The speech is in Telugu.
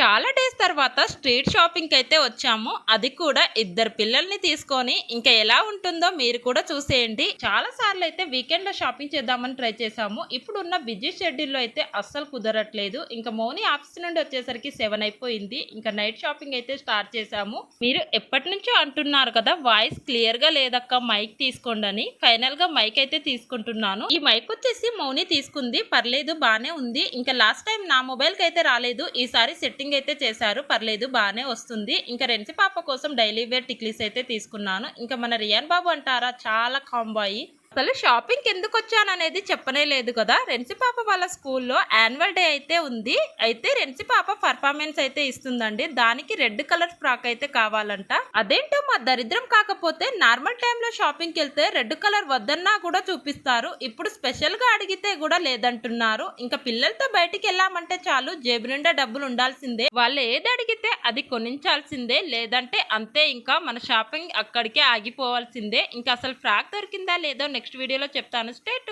చాలా డేస్ తర్వాత స్ట్రీట్ షాపింగ్కి అయితే వచ్చాము. అది కూడా ఇద్దరు పిల్లల్ని తీసుకొని ఇంకా ఎలా ఉంటుందో మీరు కూడా చూసేయండి. చాలా సార్లు అయితే వీకెండ్లో షాపింగ్ చేద్దామని ట్రై చేసాము ఇప్పుడున్న బిజీ షెడ్యూల్లో అయితే అస్సలు కుదరట్లేదు. ఇంకా మౌని ఆఫీస్ నుండి వచ్చేసరికి సెవెన్ అయిపోయింది. ఇంకా నైట్ షాపింగ్ అయితే స్టార్ట్ చేసాము మీరు ఎప్పటి నుంచో అంటున్నారు కదా వాయిస్ క్లియర్గా లేదక్క మైక్ తీసుకోండి అని. ఫైనల్గా మైక్ అయితే తీసుకుంటున్నాను. ఈ మైక్ వచ్చేసి మౌని తీసుకుంది. పర్లేదు బానే ఉంది. ఇంకా లాస్ట్ టైం నా మొబైల్కి అయితే రాలేదు. ఈసారి సెట్టింగ్ అయితే చేశారు. పర్లేదు బాగానే వస్తుంది. ఇంకా రెన్సీ పాప కోసం డైలీ వేర్ టిక్లీస్ అయితే తీసుకున్నాను. ఇంకా మన రియాన్ బాబు అంటారా? చాలా కాంబాయి అసలు షాపింగ్ ఎందుకు వచ్చాను అనేది చెప్పనే లేదు కదా. రెన్సి పాప వాళ్ళ స్కూల్లో యాన్యువల్ డే అయితే ఉంది. అయితే రెన్సి పాప పర్ఫార్మెన్స్ అయితే ఇస్తుందండి. దానికి రెడ్ కలర్ ఫ్రాక్ అయితే కావాలంట. అదేంటో మా దరిద్రం కాకపోతే నార్మల్ టైంలో షాపింగ్కి వెళ్తే రెడ్ కలర్ వద్దన్నా కూడా చూపిస్తారు. ఇప్పుడు స్పెషల్గా అడిగితే కూడా లేదంటున్నారు. ఇంకా పిల్లలతో బయటికి వెళ్ళామంటే చాలు జేబు నిండా డబ్బులు ఉండాల్సిందే. వాళ్ళు ఏది అడిగితే అది కొనించాల్సిందే. లేదంటే అంతే ఇంకా మన షాపింగ్ అక్కడికే ఆగిపోవాల్సిందే. ఇంకా అసలు ఫ్రాక్ దొరికిందా లేదో నెక్స్ట్ వీడియోలో చెప్తాను. స్టేట్